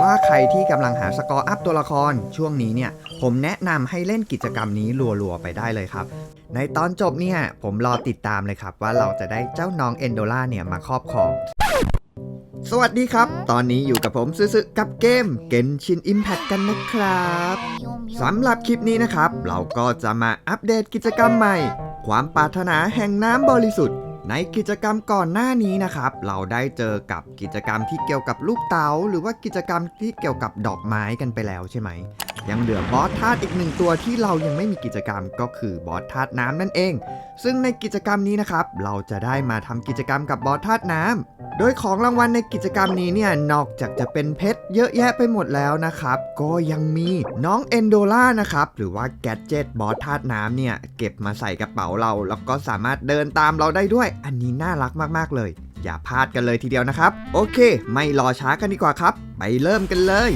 ว่าใครที่กำลังหาสกอร์อัพตัวละคร ช่วงนี้เนี่ยผมแนะนำให้เล่นกิจกรรมนี้รัวๆไปได้เลยครับ ในตอนจบเนี่ยผมรอติดตามเลยครับ ว่าเราจะได้เจ้าน้องเอนโดล่าเนี่ยมาครอบครอง สวัสดีครับ ตอนนี้อยู่กับผมซึซึกับเกม Genshin Impact กันนะครับสำหรับคลิปนี้นะครับ เราก็จะมาอัปเดตกิจกรรมใหม่ ความปรารถนาแห่งน้ำบริสุทธิ์ ในกิจกรรมก่อนหน้านี้นะครับ เราได้เจอกับกิจกรรมที่เกี่ยวกับลูกเต๋าหรือว่ากิจกรรมที่เกี่ยวกับดอกไม้กันไปแล้วใช่ไหม ยังเหลือบอสธาตุอีกหนึ่งตัวที่เรายังไม่มีกิจกรรมก็คือบอสธาตุน้ำนั่นเอง ซึ่งในกิจกรรมนี้นะครับ เราจะได้มาทำกิจกรรมกับบอสธาตุน้ำโดยของรางวัลในกิจกรรมนี้เนี่ยนอกจากจะเป็นเพชรเยอะแยะไปหมดแล้วนะครับ ก็ยังมีน้องเอนโดล่านะครับหรือว่าแกดเจ็ตบอสธาตุน้ำเนี่ยเก็บมาใส่กระเป๋าเราแล้วก็สามารถเดินตามเราได้ด้วย อันนี้น่ารักมากๆเลย อย่าพลาดกันเลยทีเดียวนะครับ โอเค ไม่รอช้ากันดีกว่าครับ ไปเริ่มกันเลย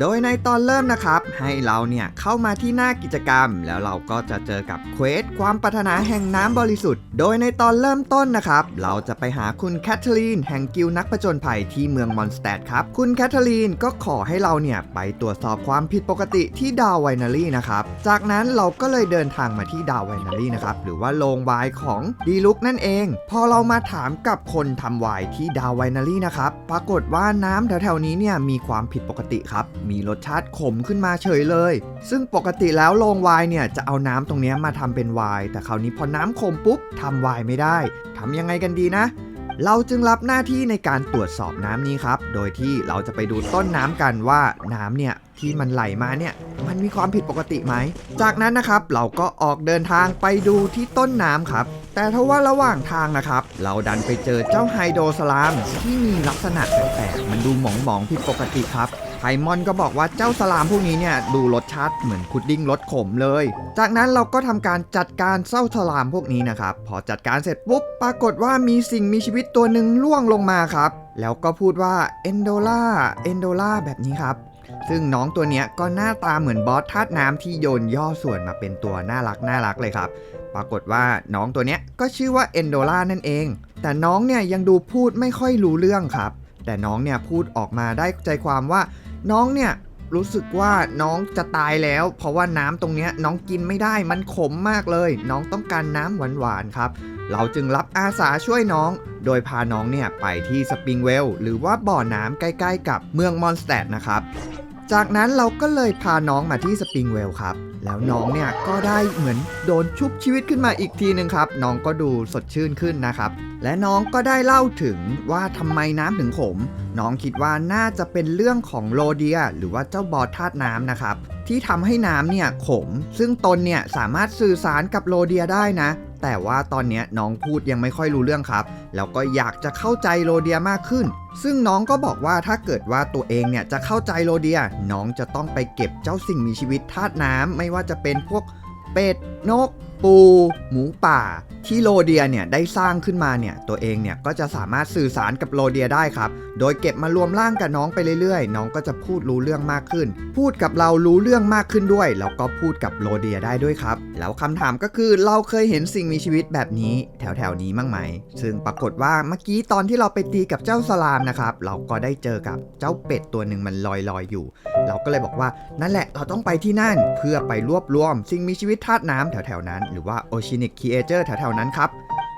โดยในตอนเริ่มนะครับ ให้เราเนี่ยเข้ามาที่หน้ากิจกรรม แล้วเราก็จะเจอกับเควสความปรารถนาแห่งน้ำบริสุทธิ์ โดยในตอนเริ่มต้นนะครับ เราจะไปหาคุณแคทเธอรีนแห่งกิลนักผจญภัยที่เมืองมอนสเตดครับ คุณแคทเธอรีนก็ขอให้เราเนี่ยไปตรวจสอบความผิดปกติที่ดาวไวนารีนะครับ จากนั้นเราก็เลยเดินทางมาที่ดาวไวนารีนะครับ หรือว่าโรงไวน์ของดีลุกนั่นเอง พอเรามาถามกับคนทำไวน์ที่ดาวไวนารีนะครับ ปรากฏว่าน้ำแถวๆนี้เนี่ยมีความผิดปกติครับมีรสชาติขมขึ้นมาเฉยเลย ซึ่งปกติแล้วโรงไวน์เนี่ยจะเอาน้ำตรงนี้มาทำเป็นไวน์แต่คราวนี้พอน้ำขมปุ๊บทำไวน์ไม่ได้ทำยังไงกันดีนะ เราจึงรับหน้าที่ในการตรวจสอบน้ำนี้ครับ โดยที่เราจะไปดูต้นน้ำกันว่าน้ำเนี่ยที่มันไหลมาเนี่ยมันมีความผิดปกติไหม จากนั้นนะครับเราก็ออกเดินทางไปดูที่ต้นน้ำครับ แต่ทว่าระหว่างทางนะครับ เราดันไปเจอเจ้าไฮโดรสลามที่มีลักษณะแปลกๆมันดูหมองๆผิดปกติครับ ไพมอนก็บอกว่าเจ้าสลามพวกนี้เนี่ยดูรสชาติเหมือนพุดดิ้งรสขมเลย จากนั้นเราก็ทำการจัดการเจ้าสลามพวกนี้นะครับ พอจัดการเสร็จปุ๊บปรากฏว่ามีสิ่งมีชีวิตตัวหนึ่งล่วงลงมาครับ แล้วก็พูดว่าเอนโดล่าเอนโดล่าแบบนี้ครับซึ่งน้องตัวเนี้ยก็หน้าตาเหมือนบอสธาตุน้ำที่โยนย่อส่วนมาเป็นตัวน่ารักน่ารักเลยครับ ปรากฏว่าน้องตัวเนี้ยก็ชื่อว่าเอนโดล่านั่นเอง แต่น้องเนี่ยยังดูพูดไม่ค่อยรู้เรื่องครับ แต่น้องเนี่ยพูดออกมาได้ใจความว่า น้องเนี่ยรู้สึกว่าน้องจะตายแล้ว เพราะว่าน้ำตรงเนี้ยน้องกินไม่ได้มันขมมากเลย น้องต้องการน้ำหวานๆครับ เราจึงรับอาสาช่วยน้อง โดยพาน้องเนี่ยไปที่สปริงเวลหรือว่าบ่อน้ำใกล้ๆ กับเมืองมอนสเตดนะครับ จากนั้นเราก็เลยพาน้องมาที่สปริงเวลครับ แล้วน้องเนี่ยก็ได้เหมือนโดนชุบชีวิตขึ้นมาอีกทีหนึ่งครับ น้องก็ดูสดชื่นขึ้นนะครับ และน้องก็ได้เล่าถึงว่าทำไมน้ำถึงขม น้องคิดว่าน่าจะเป็นเรื่องของโรเดีย หรือว่าเจ้าบอสธาตุน้ำนะครับ ที่ทำให้น้ำเนี่ยขม ซึ่งตนเนี่ยสามารถสื่อสารกับโรเดียได้นะ แต่ว่าตอนนี้น้องพูดยังไม่ค่อยรู้เรื่องครับ แล้วก็อยากจะเข้าใจโรเดียมากขึ้น ซึ่งน้องก็บอกว่าถ้าเกิดว่าตัวเองเนี่ยจะเข้าใจโรเดีย น้องจะต้องไปเก็บเจ้าสิ่งมีชีวิตธาตุน้ำไม่ว่าจะเป็นพวก เป็ด นก ปู หมูป่า ที่โรเดียเนี่ยได้สร้างขึ้นมาเนี่ยตัวเองเนี่ยก็จะสามารถสื่อสารกับโรเดียได้ครับ โดยเก็บมารวมร่างกับน้องไปเรื่อยๆ น้องก็จะพูดรู้เรื่องมากขึ้น พูดกับเรารู้เรื่องมากขึ้นด้วย แล้วก็พูดกับโรเดียได้ด้วยครับ แล้วคำถามก็คือเราเคยเห็นสิ่งมีชีวิตแบบนี้ แถวๆนี้มั้งไหม ซึ่งปรากฏว่าเมื่อกี้ตอนที่เราไปตีกับเจ้าสลามนะครับเราก็ได้เจอกับเจ้าเป็ดตัวหนึ่งมันลอยๆอยู่ เราก็เลยบอกว่านั่นแหละเราต้องไปที่นั่นเพื่อไปรวบรวม สิ่งมีชีวิตธาตุน้ำแถวๆนั้น หรือว่าโอชินิกคีเอเจอร์แถวๆนั้นครับ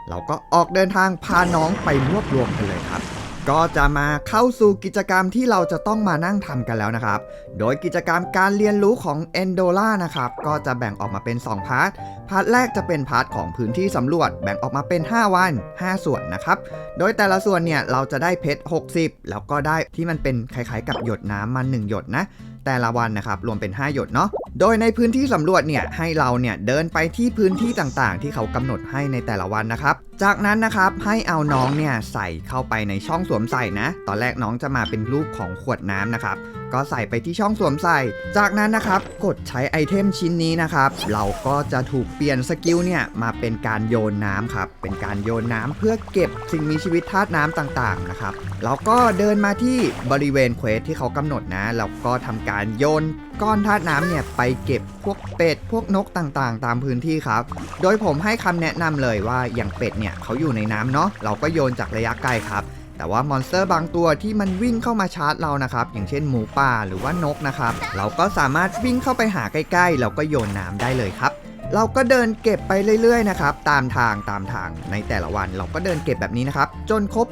เราก็ออกเดินทางพาน้องไปรวบรวมกันเลยครับ ก็จะมาเข้าสู่กิจกรรมที่เราจะต้องมานั่งทำกันแล้วนะครับ โดยกิจกรรมการเรียนรู้ของ e n d o l a นะครับ ก็จะแบ่งออกมาเป็น 2 พาร์ท พาร์ทแรกจะเป็นพาร์ทของพื้นที่สำรวจ แบ่งออกมาเป็น 5 วัน 5 ส่วนนะครับ โดยแต่ละส่วนเนี่ยเราจะได้เพชร 60 แล้วก็ได้ที่มันเป็นคล้ายๆ กับหยดน้ำมา1หยดนะ แต่ละวันนะครับรวมเป็น 5 หยดเนาะโดยในพื้นที่สำรวจเนี่ยให้เราเนี่ยเดินไปที่พื้นที่ต่างๆ ที่เขากำหนดให้ในแต่ละวันนะครับ จากนั้นนะครับให้เอาน้องเนี่ยใส่เข้าไปในช่องสวมใส่นะ ตอนแรกน้องจะมาเป็นรูปของขวดน้ำนะครับ ก็ใส่ไปที่ช่องสวมใส่ จากนั้นนะครับกดใช้ไอเทมชิ้นนี้นะครับ เราก็จะถูกเปลี่ยนสกิลเนี่ยมาเป็นการโยนน้ำครับ เป็นการโยนน้ำเพื่อเก็บสิ่งมีชีวิตธาตุน้ำต่างๆนะครับเราก็เดินมาที่บริเวณเควสที่เขากำหนดนะแล้วก็ทำการโยนก้อนธาตุน้ำเนี่ยไปเก็บพวกเป็ดพวกนกต่างๆ ตามพื้นที่ครับ โดยผมให้คำแนะนำเลยว่าอย่างเป็ดเนี่ยเขาอยู่ในน้ำเนาะเราก็โยนจากระยะไกลครับ แต่ว่ามอนสเตอร์บางตัวที่มันวิ่งเข้ามาชาร์จเรานะครับ อย่างเช่นหมูป่าหรือว่านกนะครับ เราก็สามารถวิ่งเข้าไปหาใกล้ๆ แล้วก็โยนน้ำได้เลยครับ เราก็เดินเก็บไปเรื่อยๆนะครับตามทางตามทางในแต่ละวันเราก็เดินเก็บแบบนี้นะครับ จนครบ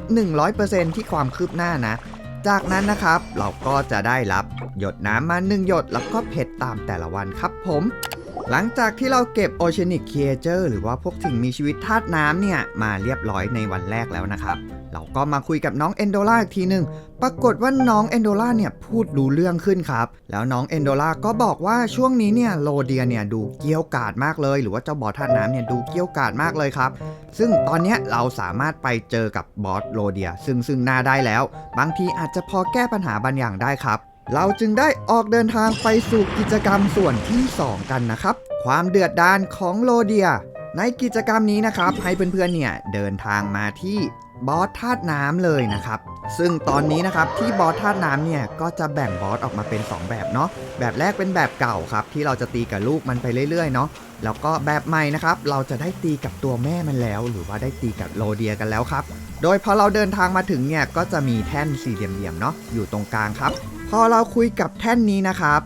100%ที่ความคืบหน้านะ จากนั้นนะครับเราก็จะได้รับหยดน้ำมา1หยดแล้วก็เพชรตามแต่ละวันครับผม หลังจากที่เราเก็บโอเชนิกเคเจอร์หรือว่าพวกสิ่งมีชีวิตธาตุน้ำเนี่ย มาเรียบร้อยในวันแรกแล้วนะครับ เราก็มาคุยกับน้องเอนโดล่าอีกทีหนึ่งปรากฏว่าน้องเอนโดล่าเนี่ยพูดรู้เรื่องขึ้นครับ แล้วน้องเอนโดล่าก็บอกว่าช่วงนี้เนี่ยโลเดียเนี่ยดูเกี้ยวกาดมากเลย หรือว่าเจ้าบอสธาตุน้ำเนี่ยดูเกี้ยวกาดมากเลยครับ ซึ่งตอนนี้เราสามารถไปเจอกับบอสโลเดีย ซึ่งซึ่งหน้าได้แล้ว บางทีอาจจะพอแก้ปัญหาบางอย่างได้ครับเราจึงได้ออกเดินทางไปสู่กิจกรรมส่วนที่ 2 กันนะครับ ความเดือดดานของโลเดีย ในกิจกรรมนี้นะครับ ให้เพื่อนๆเนี่ยเดินทางมาที่บอสธาตุน้ำเลยนะครับ ซึ่งตอนนี้นะครับที่บอสธาตุน้ำเนี่ยก็จะแบ่งบอสออกมาเป็น 2 แบบเนาะแบบแรกเป็นแบบเก่าครับ ที่เราจะตีกับลูกมันไปเรื่อยๆเนาะแล้วก็แบบใหม่นะครับ เราจะได้ตีกับตัวแม่มันแล้ว หรือว่าได้ตีกับโลเดียกันแล้วครับ โดยพอเราเดินทางมาถึงเนี่ยก็จะมีแท่นสี่เหลี่ยมๆเนาะอยู่ตรงกลางครับ พอเราคุยกับแท่นนี้นะครับ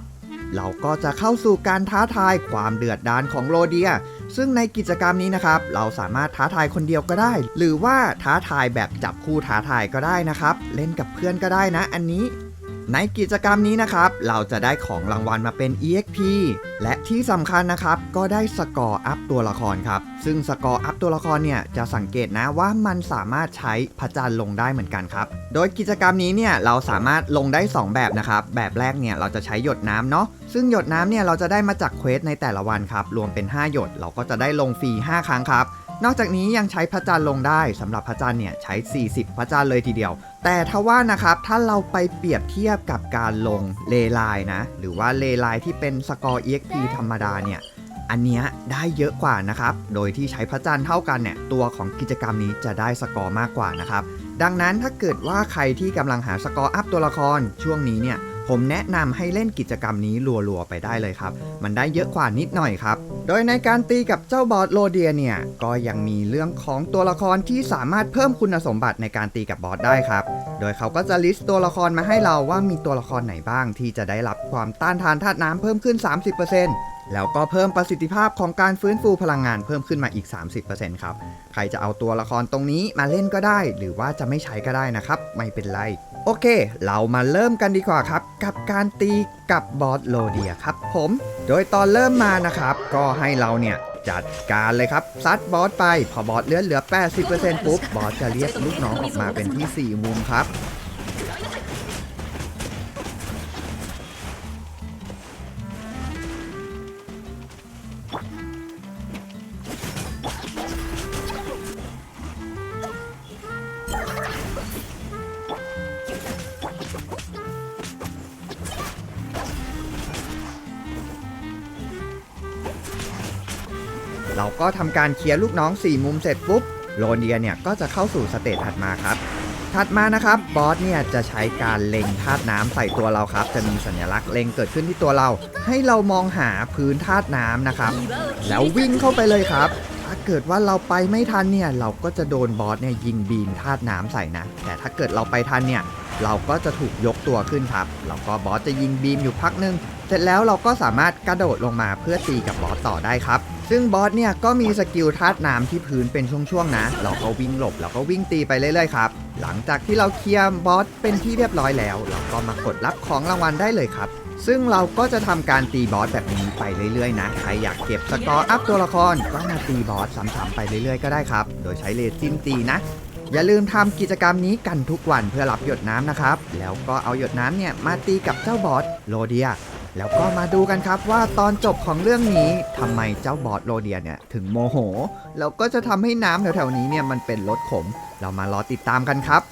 เราก็จะเข้าสู่การท้าทายความเดือดดานของโลเดีย ซึ่งในกิจกรรมนี้นะครับ เราสามารถท้าทายคนเดียวก็ได้ หรือว่าท้าทายแบบจับคู่ท้าทายก็ได้นะครับ เล่นกับเพื่อนก็ได้นะ อันนี้ ในกิจกรรมนี้นะครับ เราจะได้ของรางวัลมาเป็น EXP และที่สำคัญนะครับ ก็ได้สกอร์อัพตัวละครครับ ซึ่งสกอร์อัพตัวละครเนี่ยจะสังเกตนะว่ามันสามารถใช้พระจันทร์ลงได้เหมือนกันครับ โดยกิจกรรมนี้เนี่ยเราสามารถลงได้ 2 แบบนะครับ แบบแรกเนี่ยเราจะใช้หยดน้ำเนาะ ซึ่งหยดน้ำเนี่ยเราจะได้มาจากเควสในแต่ละวันครับ รวมเป็น 5 หยด เราก็จะได้ลงฟรี 5 ครั้งครับ นอกจากนี้ยังใช้พระจันทร์ลงได้สำหรับพระจันทร์เนี่ยใช้ 40 พระจันทร์เลยทีเดียว แต่ถ้าว่านะครับถ้าเราไปเปรียบเทียบกับการลงเลไลน์นะ หรือว่าเลไลน์ที่เป็นสกอร์ EXP ธรรมดาเนี่ยอันเนี้ยได้เยอะกว่านะครับ โดยที่ใช้พระจันทร์เท่ากันเนี่ยตัวของกิจกรรมนี้จะได้สกอร์มากกว่านะครับ ดังนั้นถ้าเกิดว่าใครที่กำลังหาสกอร์อัพตัวละครช่วงนี้เนี่ย ผมแนะนำให้เล่นกิจกรรมนี้รัวๆไปได้เลยครับ มันได้เยอะกว่านิดหน่อยครับ โดยในการตีกับเจ้าบอสโลเดียเนี่ย ก็ยังมีเรื่องของตัวละครที่สามารถเพิ่มคุณสมบัติในการตีกับบอสได้ครับ โดยเขาก็จะลิสต์ตัวละครมาให้เราว่ามีตัวละครไหนบ้างที่จะได้รับความต้านทานธาตุน้ำเพิ่มขึ้น 30%แล้วก็เพิ่มประสิทธิภาพของการฟื้นฟูพลังงานเพิ่มขึ้นมาอีก 30%ครับ ใครจะเอาตัวละครตรงนี้มาเล่นก็ได้ หรือว่าจะไม่ใช้ก็ได้นะครับ ไม่เป็นไร โอเค เรามาเริ่มกันดีกว่าครับ กับการตีกับบอสโลเดียครับผม โดยตอนเริ่มมานะครับ ก็ให้เราเนี่ยจัดการเลยครับ ซัดบอสไป พอบอสเลือดเหลือ 80%ปุ๊บบอสจะเรียกลูกน้องออกมาเป็นที่ 4 มุมครับ เราก็ทำการเคลียร์ลูกน้อง 4 มุมเสร็จปุ๊บโลเดียเนี่ยก็จะเข้าสู่สเตจถัดมาครับ ถัดมานะครับบอสเนี่ยจะใช้การเล็งธาตุน้ำใส่ตัวเราครับ จะมีสัญลักษณ์เล็งเกิดขึ้นที่ตัวเรา ให้เรามองหาพื้นธาตุน้ำนะครับ แล้ววิ่งเข้าไปเลยครับ ถ้าเกิดว่าเราไปไม่ทันเนี่ยเราก็จะโดนบอสเนี่ยยิงบีมธาตุน้ำใส่นะ แต่ถ้าเกิดเราไปทันเนี่ยเราก็จะถูกยกตัวขึ้นครับแล้วก็บอสจะยิงบีมอยู่พักนึง เสร็จแล้วเราก็สามารถกระโดดลงมาเพื่อตีกับบอสต่อได้ครับ ซึ่งบอสเนี่ยก็มีสกิลธาตุน้ำที่พื้นเป็นช่วงๆนะ เราก็วิ่งหลบแล้วก็วิ่งตีไปเรื่อยๆครับ หลังจากที่เราเคลียร์บอสเป็นที่เรียบร้อยแล้ว เราก็มากดรับของรางวัลได้เลยครับ ซึ่งเราก็จะทำการตีบอสแบบนี้ไปเรื่อยๆนะใครอยากเก็บสกอร์อัพตัวละครก็มาตีบอสซ้ำๆไปเรื่อยๆก็ได้ครับ โดยใช้เลซินตีนะอย่าลืมทำกิจกรรมนี้กันทุกวันเพื่อรับหยดน้ำนะครับ แล้วก็เอาหยดน้ำเนี่ยมาตีกับเจ้าบอสโลเดีย แล้วก็มาดูกันครับว่าตอนจบของเรื่องนี้ทำไมเจ้าบอสโลเดียเนี่ยถึงโมโห แล้วก็จะทำให้น้ำแถวๆนี้เนี่ยมันเป็นรสขม เรามารอติดตามกันครับ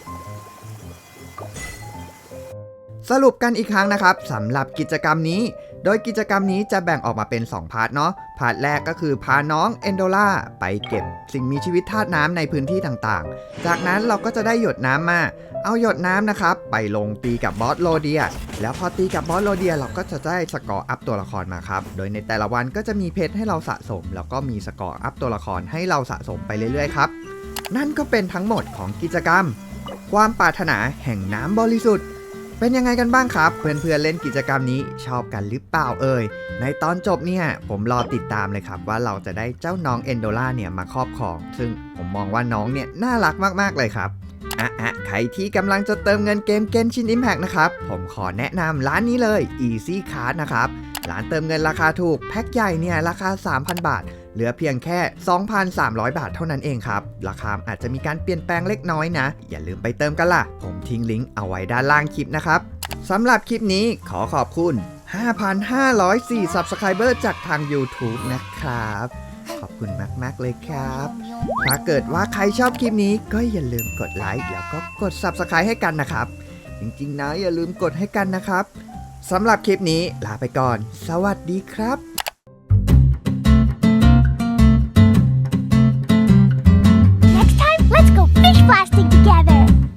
สรุปกันอีกครั้งนะครับสำหรับกิจกรรมนี้ โดยกิจกรรมนี้จะแบ่งออกมาเป็น 2 พาร์ทเนาะ พาร์ทแรกก็คือพาน้องเอนโดล่าไปเก็บสิ่งมีชีวิตธาตุน้ำในพื้นที่ต่างๆ จากนั้นเราก็จะได้หยดน้ำมา เอาหยดน้ำนะครับ ไปลงตีกับบอสโลเดีย แล้วพอตีกับบอสโลเดียเราก็จะได้สกอร์อัพตัวละครมาครับ โดยในแต่ละวันก็จะมีเพชรให้เราสะสม แล้วก็มีสกอร์อัพตัวละครให้เราสะสมไปเรื่อยๆครับ นั่นก็เป็นทั้งหมดของกิจกรรม ความปรารถนาแห่งน้ำบริสุทธิ์ เป็นยังไงกันบ้างครับ เพื่อนๆเล่นกิจกรรมนี้ชอบกันหรือเปล่าเอ่ย ในตอนจบเนี่ยผมรอติดตามเลยครับ ว่าเราจะได้เจ้าน้องเอนโดล่าเนี่ยมาครอบครอง ซึ่งผมมองว่าน้องเนี่ยน่ารักมากๆเลยครับอะอะใครที่กำลังจะเติมเงินเกมเกนชิน Impact นะครับ ผมขอแนะนำร้านนี้เลย Easy Card นะครับ ร้านเติมเงินราคาถูก แพ็คใหญ่เนี่ยราคา 3,000 บาท เหลือเพียงแค่ 2,300 บาทเท่านั้นเองครับ ราคาอาจจะมีการเปลี่ยนแปลงเล็กน้อยนะ อย่าลืมไปเติมกันล่ะ ผมทิ้งลิงก์เอาไว้ด้านล่างคลิปนะครับสำหรับคลิปนี้ขอขอบคุณ 5,504 Subscriber จากทาง YouTube นะครับ ขอบคุณมาก ๆ เลยครับ ถ้าเกิดว่าใครชอบคลิปนี้ก็อย่าลืมกดไลค์แล้วก็กด Subscribe ให้กันนะครับ จริง ๆ นะอย่าลืมกดให้กันนะครับสำหรับคลิปนี้ลาไปก่อน สวัสดีครับ